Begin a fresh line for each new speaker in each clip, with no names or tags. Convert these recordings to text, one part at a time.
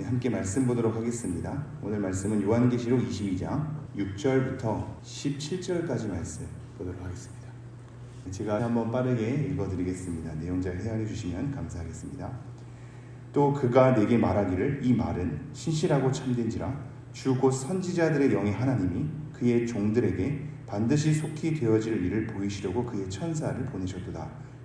네, 함께 말씀 보도록 하겠습니다. 오늘 말씀은 요한계시록 22장 6절부터 17절까지 말씀 보도록 하겠습니다. 제가 한번 빠르게 읽어드리겠습니다. 내용 잘 헤아려 주시면 감사하겠습니다. 또 그가 내게 말하기를 이 말은 신실하고 참된지라 주곧 선지자들의 영의 하나님이 그의 종들에게 반드시 속히 되어질 일을 보이시려고 그의 천사를 보내셨도다.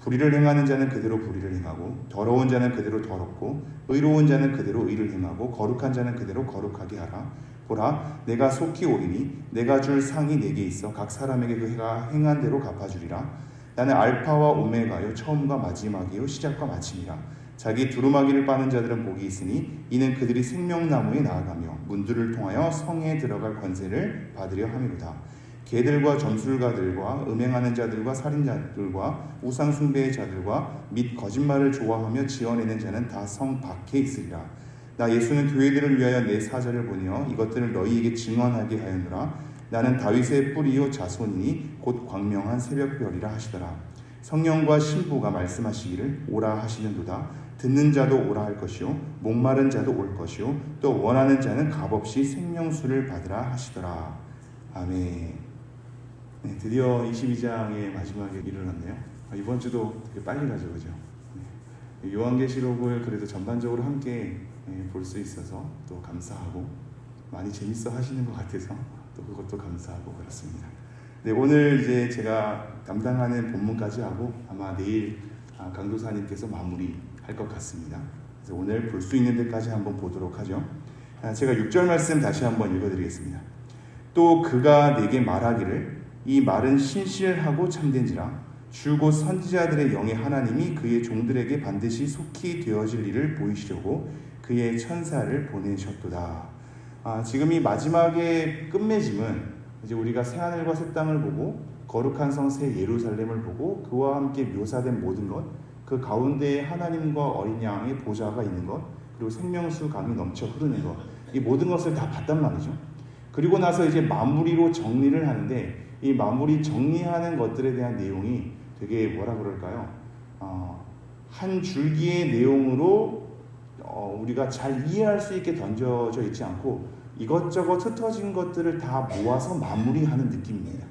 불의를 행하는 자는 그대로 불의를 행하고 더러운 자는 그대로 더럽고 의로운 자는 그대로 의를 행하고 거룩한 자는 그대로 거룩하게 하라. 보라 내가 속히 오리니 내가 줄 상이 내게 있어 각 사람에게 그가 행한 대로 갚아주리라. 나는 알파와 오메가요 처음과 마지막이요 시작과 마침이라. 자기 두루마기를 빠는 자들은 복이 있으니 이는 그들이 생명나무에 나아가며 문들을 통하여 성에 들어갈 권세를 받으려 함이로다 개들과 점술가들과 음행하는 자들과 살인자들과 우상 숭배의 자들과 및 거짓말을 좋아하며 지어내는 자는 다 성 밖에 있으리라. 나 예수는 교회들을 위하여 내 사자를 보내어 이것들을 너희에게 증언하게 하였노라. 나는 다윗의 뿌리요 자손이니 곧 광명한 새벽별이라 하시더라. 성령과 신부가 말씀하시기를 오라 하시는도다. 듣는 자도 오라 할 것이요 목마른 자도 올 것이요 또 원하는 자는 값없이 생명수를 받으라 하시더라. 아멘. 네, 드디어 22장의 마지막에 이르렀네요. 아, 이번 주도 되게 빨리 가죠, 그죠? 네. 요한계시록을 그래도 전반적으로 함께 네, 볼수 있어서 또 감사하고 많이 재밌어 하시는 것 같아서 또 그것도 감사하고 그렇습니다. 네, 오늘 이제 제가 담당하는 본문까지 하고 아마 내일 아, 강도사님께서 마무리할 것 같습니다. 그래서 오늘 볼 수 있는 데까지 한번 보도록 하죠. 아, 제가 6절 말씀 다시 한번 읽어드리겠습니다. 또 그가 내게 말하기를 이 말은 신실하고 참된지라 주고 선지자들의 영의 하나님이 그의 종들에게 반드시 속히 되어질 일을 보이시려고 그의 천사를 보내셨도다. 아, 지금 이 마지막의 끝맺음은 이제 우리가 새하늘과 새 땅을 보고 거룩한 성 새 예루살렘을 보고 그와 함께 묘사된 모든 것, 그 가운데에 하나님과 어린 양의 보좌가 있는 것, 그리고 생명수 강이 넘쳐 흐르는 것, 이 모든 것을 다 봤단 말이죠. 그리고 나서 이제 마무리로 정리를 하는데 이 마무리 정리하는 것들에 대한 내용이 되게 뭐라 그럴까요? 어, 한 줄기의 내용으로 어, 우리가 잘 이해할 수 있게 던져져 있지 않고 이것저것 흩어진 것들을 다 모아서 마무리하는 느낌입니다.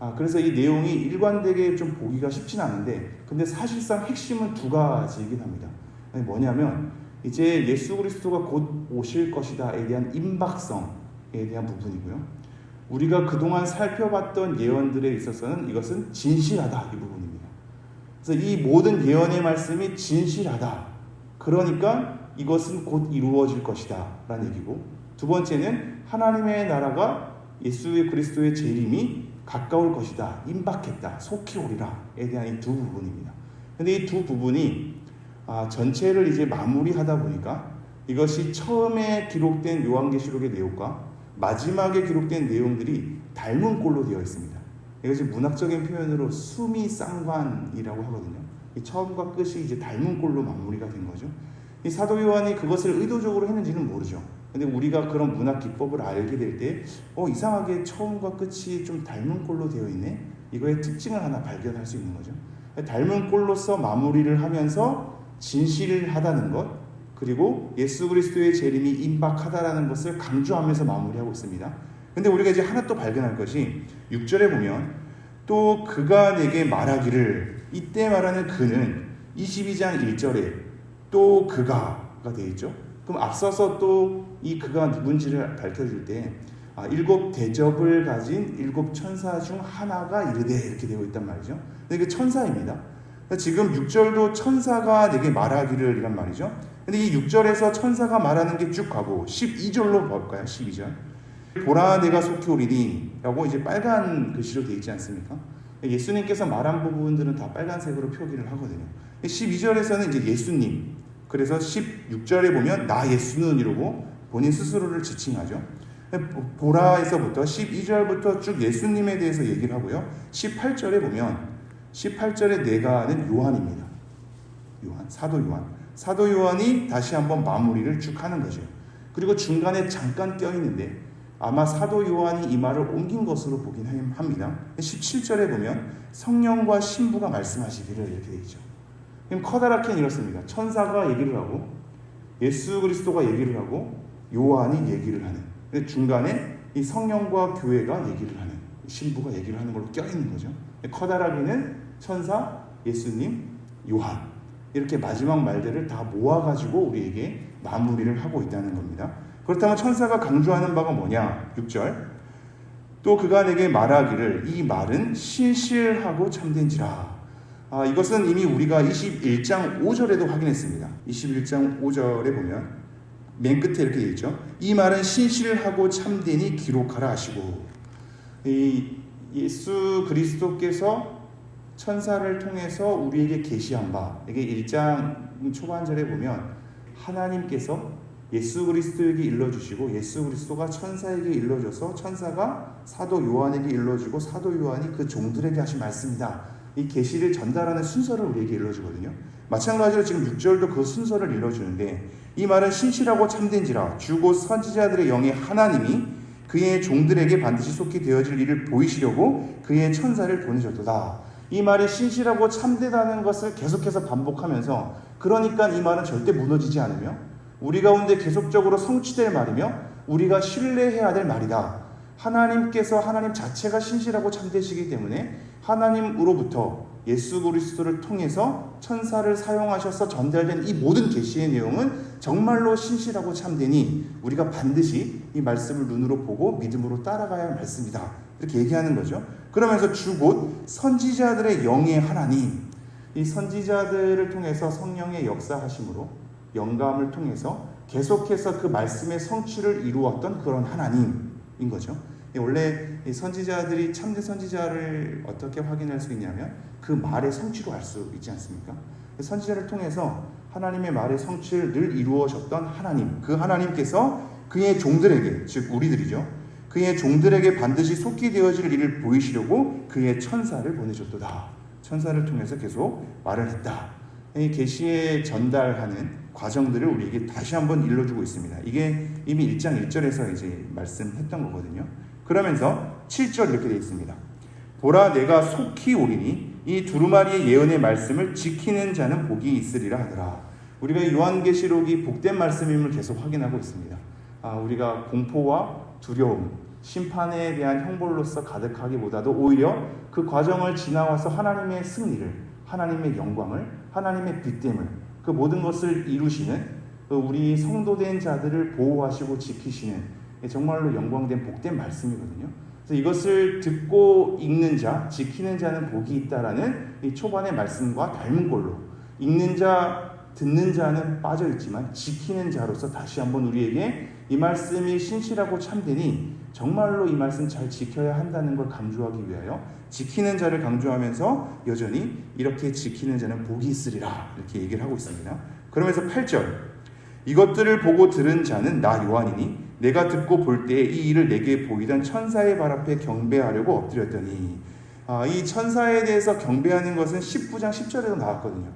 아, 그래서 이 내용이 일관되게 좀 보기가 쉽진 않은데, 근데 사실상 핵심은 두 가지이긴 합니다. 뭐냐면, 이제 예수 그리스도가 곧 오실 것이다에 대한 임박성에 대한 부분이고요. 우리가 그동안 살펴봤던 예언들에 있어서는 이것은 진실하다 이 부분입니다. 그래서 이 모든 예언의 말씀이 진실하다. 그러니까 이것은 곧 이루어질 것이다 라는 얘기고 두 번째는 하나님의 나라가 예수의 그리스도의 재림이 가까울 것이다. 임박했다. 속히 오리라에 대한 이 두 부분입니다. 근데 이 두 부분이 아, 전체를 이제 마무리하다 보니까 이것이 처음에 기록된 요한계시록의 내용과 마지막에 기록된 내용들이 닮은 꼴로 되어 있습니다. 이것이 문학적인 표현으로 수미 쌍관이라고 하거든요. 처음과 끝이 이제 닮은 꼴로 마무리가 된 거죠. 이 사도 요한이 그것을 의도적으로 했는지는 모르죠. 근데 우리가 그런 문학 기법을 알게 될 때, 어, 이상하게 처음과 끝이 좀 닮은 꼴로 되어 있네? 이거의 특징을 하나 발견할 수 있는 거죠. 닮은 꼴로서 마무리를 하면서 진실하다는 것, 그리고 예수 그리스도의 재림이 임박하다라는 것을 강조하면서 마무리하고 있습니다. 근데 우리가 이제 하나 또 발견할 것이 6절에 보면 또 그가 내게 말하기를 이때 말하는 그는 22장 1절에 또 그가가 되어 있죠. 그럼 앞서서 또 이 그가 누군지를 밝혀줄 때 아, 일곱 대접을 가진 일곱 천사 중 하나가 이르되 이렇게 되어 있단 말이죠. 근데 그 천사입니다. 지금 6절도 천사가 내게 말하기를 이란 말이죠. 근데 이 6절에서 천사가 말하는 게 쭉 가고 12절로 볼까요? 12절. 보라 내가 속히 오리니 라고 이제 빨간 글씨로 되어 있지 않습니까? 예수님께서 말한 부분들은 다 빨간색으로 표기를 하거든요. 12절에서는 이제 예수님. 그래서 16절에 보면 나 예수는 이러고 본인 스스로를 지칭하죠. 보라에서부터 12절부터 쭉 예수님에 대해서 얘기를 하고요. 18절에 보면 18절에 내가 아는 요한입니다. 요한, 사도 요한. 사도 요한이 다시 한번 마무리를 쭉 하는 거죠. 그리고 중간에 잠깐 껴있는데 아마 사도 요한이 이 말을 옮긴 것으로 보긴 합니다. 17절에 보면 성령과 신부가 말씀하시기를 이렇게 되어 있죠. 그럼 커다랗게 이렇습니다. 천사가 얘기를 하고 예수 그리스도가 얘기를 하고 요한이 얘기를 하는 중간에 이 성령과 교회가 얘기를 하는 신부가 얘기를 하는 걸로 껴있는 거죠. 커다랗게는 천사, 예수님, 요한 이렇게 마지막 말들을 다 모아가지고 우리에게 마무리를 하고 있다는 겁니다. 그렇다면 천사가 강조하는 바가 뭐냐? 6절. 또 그가 내게 말하기를 이 말은 신실하고 참된지라. 아, 이것은 이미 우리가 21장 5절에도 확인했습니다. 21장 5절에 보면 맨 끝에 이렇게 되어 있죠. 이 말은 신실하고 참되니 기록하라 하시고 이 예수 그리스도께서 천사를 통해서 우리에게 계시한 바 이게 1장 초반절에 보면 하나님께서 예수 그리스도에게 일러주시고 예수 그리스도가 천사에게 일러줘서 천사가 사도 요한에게 일러주고 사도 요한이 그 종들에게 하신 말씀이다. 이 계시를 전달하는 순서를 우리에게 일러주거든요. 마찬가지로 지금 6절도 그 순서를 일러주는데 이 말은 신실하고 참된지라 주고 선지자들의 영의 하나님이 그의 종들에게 반드시 속히 되어질 일을 보이시려고 그의 천사를 보내셨도다. 이 말이 신실하고 참되다는 것을 계속해서 반복하면서 그러니까 이 말은 절대 무너지지 않으며 우리 가운데 계속적으로 성취될 말이며 우리가 신뢰해야 될 말이다. 하나님께서 하나님 자체가 신실하고 참되시기 때문에 하나님으로부터 예수 그리스도를 통해서 천사를 사용하셔서 전달된 이 모든 계시의 내용은 정말로 신실하고 참되니 우리가 반드시 이 말씀을 눈으로 보고 믿음으로 따라가야 할 말씀이다. 이렇게 얘기하는 거죠. 그러면서 주곧 선지자들의 영의 하나님, 이 선지자들을 통해서 성령의 역사하심으로 영감을 통해서 계속해서 그 말씀의 성취를 이루었던 그런 하나님인 거죠. 원래 선지자들이 참된 선지자를 어떻게 확인할 수 있냐면 그 말의 성취로 알 수 있지 않습니까? 선지자를 통해서 하나님의 말의 성취를 늘 이루어졌던 하나님, 그 하나님께서 그의 종들에게, 즉 우리들이죠. 그의 종들에게 반드시 속기 되어질 일을 보이시려고 그의 천사를 보내줬도다. 천사를 통해서 계속 말을 했다. 이 계시에 전달하는 과정들을 우리에게 다시 한번 일러주고 있습니다. 이게 이미 1장 1절에서 이제 말씀했던 거거든요. 그러면서 7절 이렇게 되어 있습니다. 보라 내가 속히 오리니 이 두루마리의 예언의 말씀을 지키는 자는 복이 있으리라 하더라. 우리가 요한계시록이 복된 말씀임을 계속 확인하고 있습니다. 아, 우리가 공포와 두려움, 심판에 대한 형벌로서 가득하기보다도 오히려 그 과정을 지나와서 하나님의 승리를, 하나님의 영광을, 하나님의 빛됨을, 그 모든 것을 이루시는 그 우리 성도된 자들을 보호하시고 지키시는 정말로 영광된 복된 말씀이거든요. 그래서 이것을 듣고 읽는 자, 지키는 자는 복이 있다라는 이 초반의 말씀과 닮은 걸로 읽는 자, 듣는 자는 빠져 있지만 지키는 자로서 다시 한번 우리에게 이 말씀이 신실하고 참되니 정말로 이 말씀 잘 지켜야 한다는 걸 강조하기 위하여 지키는 자를 강조하면서 여전히 이렇게 지키는 자는 복이 있으리라 이렇게 얘기를 하고 있습니다. 그러면서 8절 이것들을 보고 들은 자는 나 요한이니 내가 듣고 볼때이 일을 내게 보이던 천사의 발 앞에 경배하려고 엎드렸더니 아, 이 천사에 대해서 경배하는 것은 19장 10절에도 나왔거든요.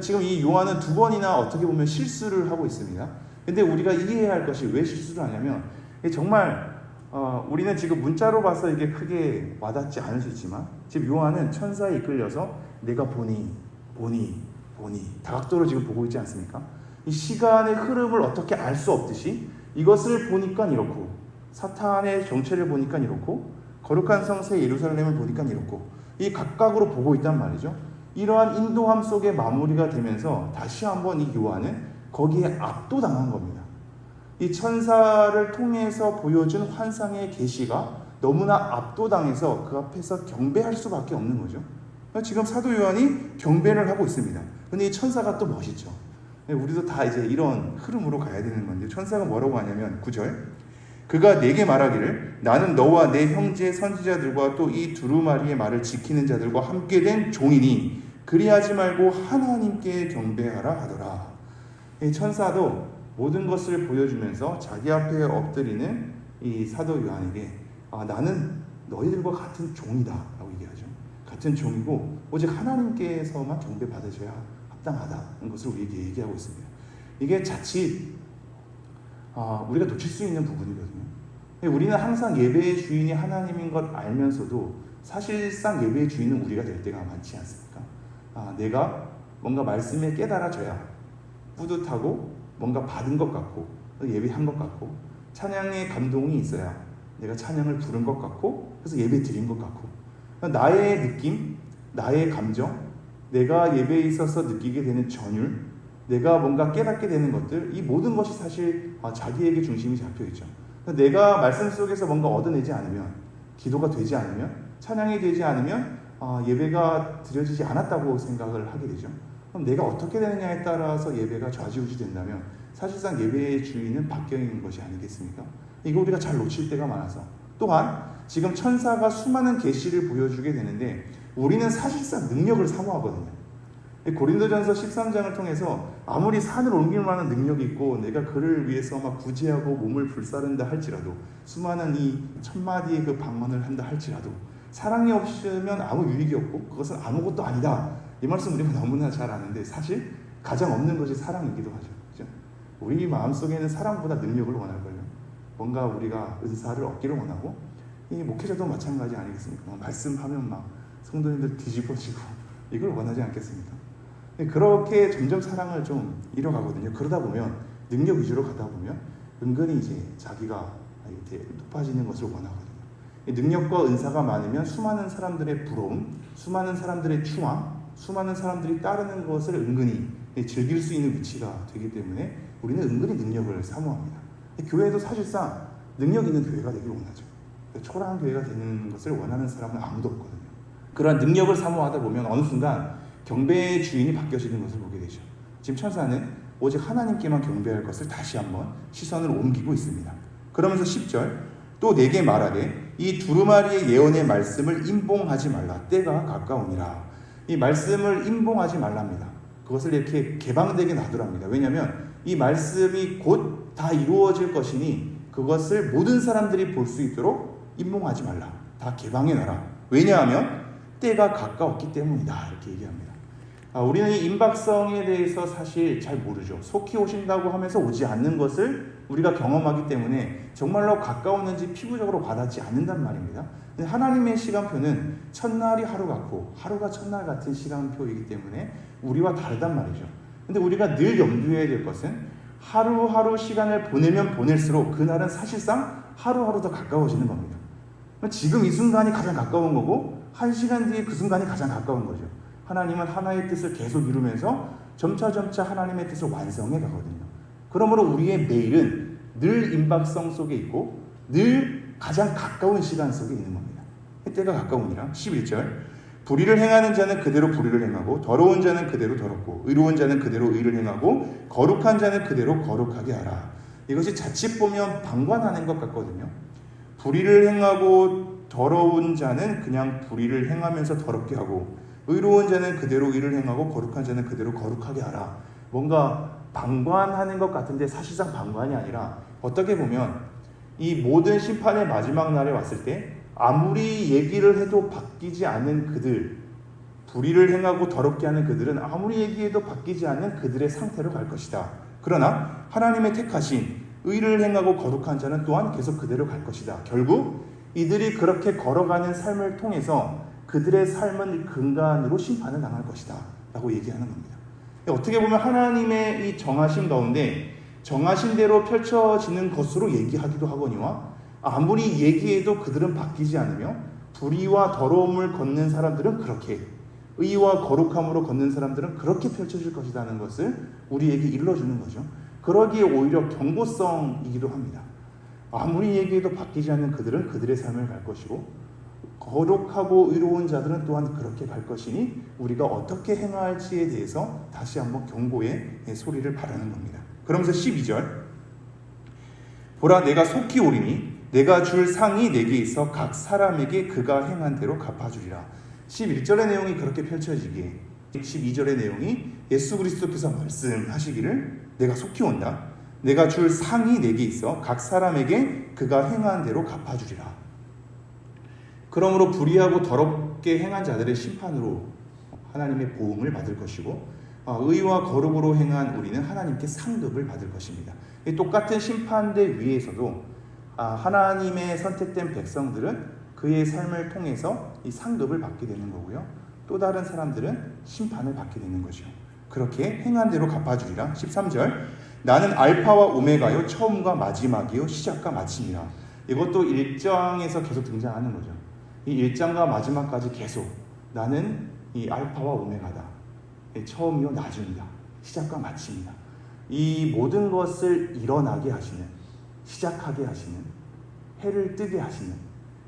지금 이 요한은 두 번이나 어떻게 보면 실수를 하고 있습니다. 근데 우리가 이해해야 할 것이 왜 실수를 하냐면 정말 어, 우리는 지금 문자로 봐서 이게 크게 와닿지 않을 수 있지만 지금 요한은 천사에 이끌려서 내가 보니 보니 보니 다각도로 지금 보고 있지 않습니까? 이 시간의 흐름을 어떻게 알 수 없듯이 이것을 보니까 이렇고 사탄의 정체를 보니까 이렇고 거룩한 성세 예루살렘을 보니까 이렇고 이 각각으로 보고 있단 말이죠. 이러한 인도함 속에 마무리가 되면서 다시 한번 이 요한은 거기에 압도당한 겁니다. 이 천사를 통해서 보여준 환상의 계시가 너무나 압도당해서 그 앞에서 경배할 수밖에 없는 거죠. 지금 사도 요한이 경배를 하고 있습니다. 근데 이 천사가 또 멋있죠. 네, 우리도 다 이제 이런 흐름으로 가야 되는 건데 천사가 뭐라고 하냐면 9절 그가 내게 말하기를 나는 너와 내 형제 선지자들과 또 이 두루마리의 말을 지키는 자들과 함께 된 종이니 그리하지 말고 하나님께 경배하라 하더라. 천사도 모든 것을 보여주면서 자기 앞에 엎드리는 이 사도 요한에게 아, 나는 너희들과 같은 종이다 라고 얘기하죠. 같은 종이고 오직 하나님께서만 경배 받으셔야 합당하다는 것을 우리에게 얘기하고 있습니다. 이게 자칫 아, 우리가 놓칠 수 있는 부분이거든요. 우리는 항상 예배의 주인이 하나님인 것 알면서도 사실상 예배의 주인은 우리가 될 때가 많지 않습니까? 아, 내가 뭔가 말씀에 깨달아져야 뿌듯하고 뭔가 받은 것 같고 예배한 것 같고 찬양의 감동이 있어야 내가 찬양을 부른 것 같고 그래서 예배 드린 것 같고 나의 느낌, 나의 감정, 내가 예배에 있어서 느끼게 되는 전율, 내가 뭔가 깨닫게 되는 것들 이 모든 것이 사실 아, 자기에게 중심이 잡혀 있죠. 내가 말씀 속에서 뭔가 얻어내지 않으면 기도가 되지 않으면 찬양이 되지 않으면 아, 예배가 드려지지 않았다고 생각을 하게 되죠. 그럼 내가 어떻게 되느냐에 따라서 예배가 좌지우지 된다면 사실상 예배의 주인은 바뀌어 있는 것이 아니겠습니까? 이거 우리가 잘 놓칠 때가 많아서 또한 지금 천사가 수많은 계시를 보여주게 되는데 우리는 사실상 능력을 사모하거든요. 고린도전서 13장을 통해서 아무리 산을 옮길 만한 능력이 있고 내가 그를 위해서 막 구제하고 몸을 불사른다 할지라도 수많은 이 천마디의 그 방언을 한다 할지라도 사랑이 없으면 아무 유익이 없고 그것은 아무것도 아니다. 이 말씀 우리가 너무나 잘 아는데 사실 가장 없는 것이 사랑이기도 하죠. 그죠? 우리 마음속에는 사랑보다 능력을 원할걸요. 뭔가 우리가 은사를 얻기를 원하고 이 목회자도 마찬가지 아니겠습니까? 뭐 말씀하면 막 성도님들 뒤집어지고 이걸 원하지 않겠습니까? 그렇게 점점 사랑을 좀 잃어가거든요. 그러다 보면 능력 위주로 가다 보면 은근히 이제 자기가 이렇게 높아지는 것을 원하거든요. 능력과 은사가 많으면 수많은 사람들의 부러움, 수많은 사람들의 추앙, 수많은 사람들이 따르는 것을 은근히 즐길 수 있는 위치가 되기 때문에 우리는 은근히 능력을 사모합니다. 교회도 사실상 능력 있는 교회가 되기를 원하죠. 초라한 교회가 되는 것을 원하는 사람은 아무도 없거든요. 그러한 능력을 사모하다 보면 어느 순간 경배의 주인이 바뀌어지는 것을 보게 되죠. 지금 천사는 오직 하나님께만 경배할 것을 다시 한번 시선을 옮기고 있습니다. 그러면서 10절 또 내게 말하되 이 두루마리의 예언의 말씀을 임봉하지 말라 때가 가까우니라 이 말씀을 임봉하지 말랍니다. 그것을 이렇게 개방되게 놔두랍니다. 왜냐하면 이 말씀이 곧 다 이루어질 것이니 그것을 모든 사람들이 볼 수 있도록 임봉하지 말라. 다 개방해 놔라. 왜냐하면 때가 가까웠기 때문이다. 이렇게 얘기합니다. 아, 우리는 이 임박성에 대해서 사실 잘 모르죠. 속히 오신다고 하면서 오지 않는 것을 우리가 경험하기 때문에 정말로 가까웠는지 피부적으로 와닿지 않는단 말입니다. 하나님의 시간표는 첫날이 하루 같고 하루가 첫날 같은 시간표이기 때문에 우리와 다르단 말이죠. 근데 우리가 늘 염두해야 될 것은 하루하루 시간을 보내면 보낼수록 그날은 사실상 하루하루 더 가까워지는 겁니다. 지금 이 순간이 가장 가까운 거고 한 시간 뒤에 그 순간이 가장 가까운 거죠. 하나님은 하나의 뜻을 계속 이루면서 점차 점차 하나님의 뜻을 완성해 가거든요. 그러므로 우리의 매일은 늘 임박성 속에 있고 늘 가장 가까운 시간 속에 있는 겁니다. 때가 가까우니라 11절 불의를 행하는 자는 그대로 불의를 행하고 더러운 자는 그대로 더럽고 의로운 자는 그대로 의를 행하고 거룩한 자는 그대로 거룩하게 하라. 이것이 자칫 보면 방관하는 것 같거든요. 불의를 행하고 더러운 자는 그냥 불의를 행하면서 더럽게 하고 의로운 자는 그대로 의를 행하고 거룩한 자는 그대로 거룩하게 하라. 뭔가 방관하는 것 같은데 사실상 방관이 아니라 어떻게 보면 이 모든 심판의 마지막 날에 왔을 때 아무리 얘기를 해도 바뀌지 않는 그들, 불의를 행하고 더럽게 하는 그들은 아무리 얘기해도 바뀌지 않는 그들의 상태로 갈 것이다. 그러나 하나님의 택하신 의를 행하고 거룩한 자는 또한 계속 그대로 갈 것이다. 결국 이들이 그렇게 걸어가는 삶을 통해서 그들의 삶은 근간으로 심판을 당할 것이다. 라고 얘기하는 겁니다. 어떻게 보면 하나님의 이 정하심 가운데 정하신 대로 펼쳐지는 것으로 얘기하기도 하거니와 아무리 얘기해도 그들은 바뀌지 않으며 불의와 더러움을 걷는 사람들은 그렇게 의와 거룩함으로 걷는 사람들은 그렇게 펼쳐질 것이라는 것을 우리에게 일러주는 거죠. 그러기에 오히려 경고성이기도 합니다. 아무리 얘기해도 바뀌지 않는 그들은 그들의 삶을 갈 것이고 거룩하고 의로운 자들은 또한 그렇게 갈 것이니 우리가 어떻게 행할지에 대해서 다시 한번 경고의 소리를 바라는 겁니다. 그러면서 12절 보라 내가 속히 오리니 내가 줄 상이 내게 있어 각 사람에게 그가 행한 대로 갚아주리라. 11절의 내용이 그렇게 펼쳐지기에 12절의 내용이 예수 그리스도께서 말씀하시기를 내가 속히 온다. 내가 줄 상이 내게 있어 각 사람에게 그가 행한 대로 갚아주리라. 그러므로 불의하고 더럽게 행한 자들의 심판으로 하나님의 보응을 받을 것이고 어, 의와 거룩으로 행한 우리는 하나님께 상급을 받을 것입니다. 이 똑같은 심판대 위에서도 아, 하나님의 선택된 백성들은 그의 삶을 통해서 이 상급을 받게 되는 거고요. 또 다른 사람들은 심판을 받게 되는 거죠. 그렇게 행한 대로 갚아주리라. 13절 나는 알파와 오메가요 처음과 마지막이요 시작과 마침이라. 이것도 1장에서 계속 등장하는 거죠. 이 1장과 마지막까지 계속 나는 이 알파와 오메가다. 이 처음이요 나중이다. 시작과 마침이다. 이 모든 것을 일어나게 하시는 시작하게 하시는 해를 뜨게 하시는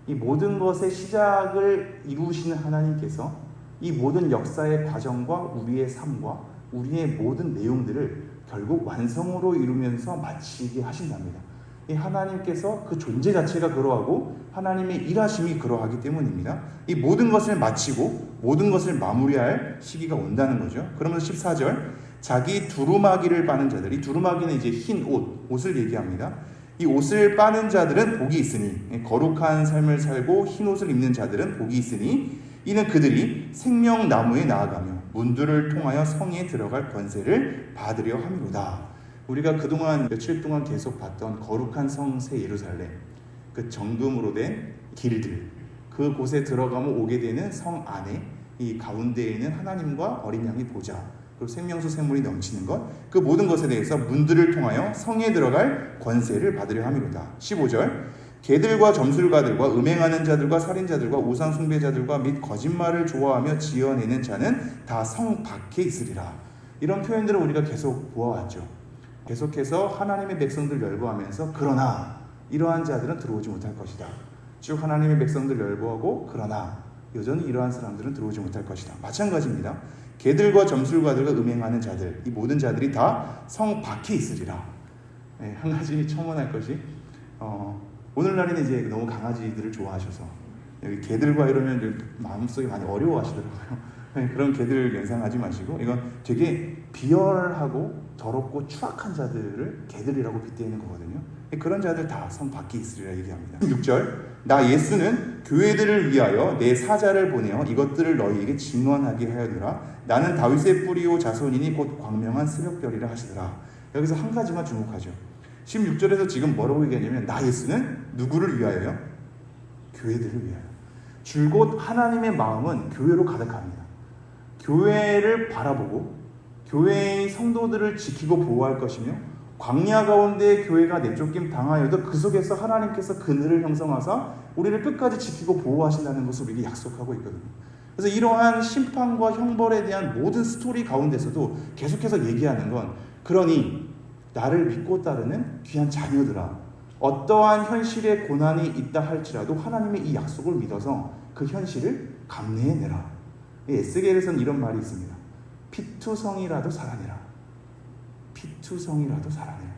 이 모든 것의 시작을 이루시는 하나님께서 이 모든 역사의 과정과 우리의 삶과 우리의 모든 내용들을 결국 완성으로 이루면서 마치게 하신답니다. 이 하나님께서 그 존재 자체가 그러하고 하나님의 일하심이 그러하기 때문입니다. 이 모든 것을 마치고 모든 것을 마무리할 시기가 온다는 거죠. 그러면서 14절 자기 두루마기를 빠는 자들 이 두루마기는 이제 흰 옷, 옷을 얘기합니다. 이 옷을 빠는 자들은 복이 있으니 거룩한 삶을 살고 흰 옷을 입는 자들은 복이 있으니 이는 그들이 생명나무에 나아가며 문들을 통하여 성에 들어갈 권세를 받으려 함이로다. 우리가 그동안 며칠 동안 계속 봤던 거룩한 성새 예루살렘 그 정금으로 된 길들 그 곳에 들어가면 오게 되는 성 안에 이 가운데에는 하나님과 어린 양의 보좌 그리고 생명수 샘물이 넘치는 것, 그 모든 것에 대해서 문들을 통하여 성에 들어갈 권세를 받으려 함이로다. 15절. 개들과 점술가들과 음행하는 자들과 살인자들과 우상 숭배자들과 및 거짓말을 좋아하며 지어내는 자는 다 성 밖에 있으리라. 이런 표현들을 우리가 계속 보아왔죠. 계속해서 하나님의 백성들 열거하면서 그러나 이러한 자들은 들어오지 못할 것이다. 쭉 하나님의 백성들 열거하고 그러나 여전히 이러한 사람들은 들어오지 못할 것이다. 마찬가지입니다. 개들과 점술가들과 음행하는 자들, 이 모든 자들이 다 성 밖에 있으리라. 네, 한 가지 첨언할 것이 어, 오늘날에는 이제 너무 강아지들을 좋아하셔서 여기 개들과 이러면 이제 마음속에 많이 어려워하시더라고요. 네, 그런 개들 연상하지 마시고 이건 되게 비열하고 더럽고 추악한 자들을 개들이라고 빗대는 거거든요. 그런 자들 다 성 밖에 있으리라 얘기합니다. 6절 나 예수는 교회들을 위하여 내 사자를 보내어 이것들을 너희에게 증언하게 하였노라 나는 다윗의 뿌리오 자손이니 곧 광명한 새벽별이라 하시더라 여기서 한 가지만 주목하죠 16절에서 지금 뭐라고 얘기하냐면 나 예수는 누구를 위하여요? 교회들을 위하여 줄곧 하나님의 마음은 교회로 가득합니다 교회를 바라보고 교회의 성도들을 지키고 보호할 것이며 광야 가운데 교회가 내쫓김 당하여도 그 속에서 하나님께서 그늘을 형성하사 우리를 끝까지 지키고 보호하신다는 것을 우리에게 약속하고 있거든요. 그래서 이러한 심판과 형벌에 대한 모든 스토리 가운데서도 계속해서 얘기하는 건 그러니 나를 믿고 따르는 귀한 자녀들아 어떠한 현실의 고난이 있다 할지라도 하나님의 이 약속을 믿어서 그 현실을 감내해내라. 에스겔에서는 이런 말이 있습니다. 피투성이라도 살아내라. 피투성이라도 살아내라.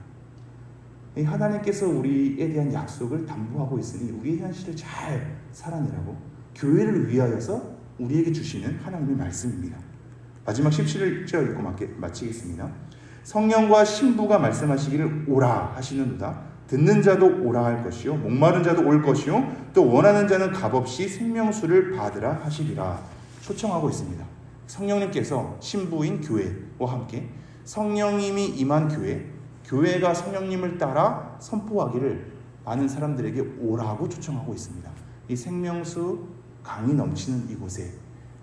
하나님께서 우리에 대한 약속을 담보하고 있으니 우리의 현실을 잘 살아내라고 교회를 위하여서 우리에게 주시는 하나님의 말씀입니다. 마지막 17절 읽고 마치겠습니다. 성령과 신부가 말씀하시기를 오라 하시는도다. 듣는 자도 오라 할 것이요 목마른 자도 올 것이요 또 원하는 자는 값없이 생명수를 받으라 하시리라 초청하고 있습니다. 성령님께서 신부인 교회와 함께 성령님이 임한 교회, 교회가 성령님을 따라 선포하기를 많은 사람들에게 오라고 초청하고 있습니다. 이 생명수 강이 넘치는 이곳에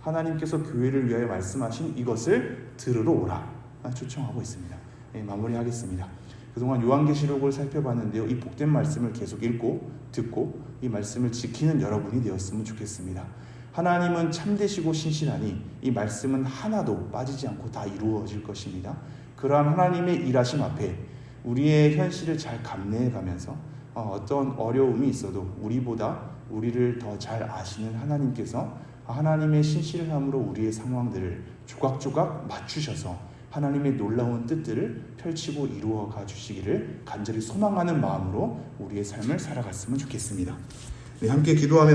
하나님께서 교회를 위하여 말씀하신 이것을 들으러 오라 초청하고 있습니다. 네, 마무리하겠습니다. 그동안 요한계시록을 살펴봤는데요. 이 복된 말씀을 계속 읽고 듣고 이 말씀을 지키는 여러분이 되었으면 좋겠습니다. 하나님은 참되시고 신실하니 이 말씀은 하나도 빠지지 않고 다 이루어질 것입니다. 그러한 하나님의 일하심 앞에 우리의 현실을 잘 감내해 가면서 어떤 어려움이 있어도 우리보다 우리를 더 잘 아시는 하나님께서 하나님의 신실함으로 우리의 상황들을 조각조각 맞추셔서 하나님의 놀라운 뜻들을 펼치고 이루어 가 주시기를 간절히 소망하는 마음으로 우리의 삶을 살아갔으면 좋겠습니다. 네, 함께 기도하며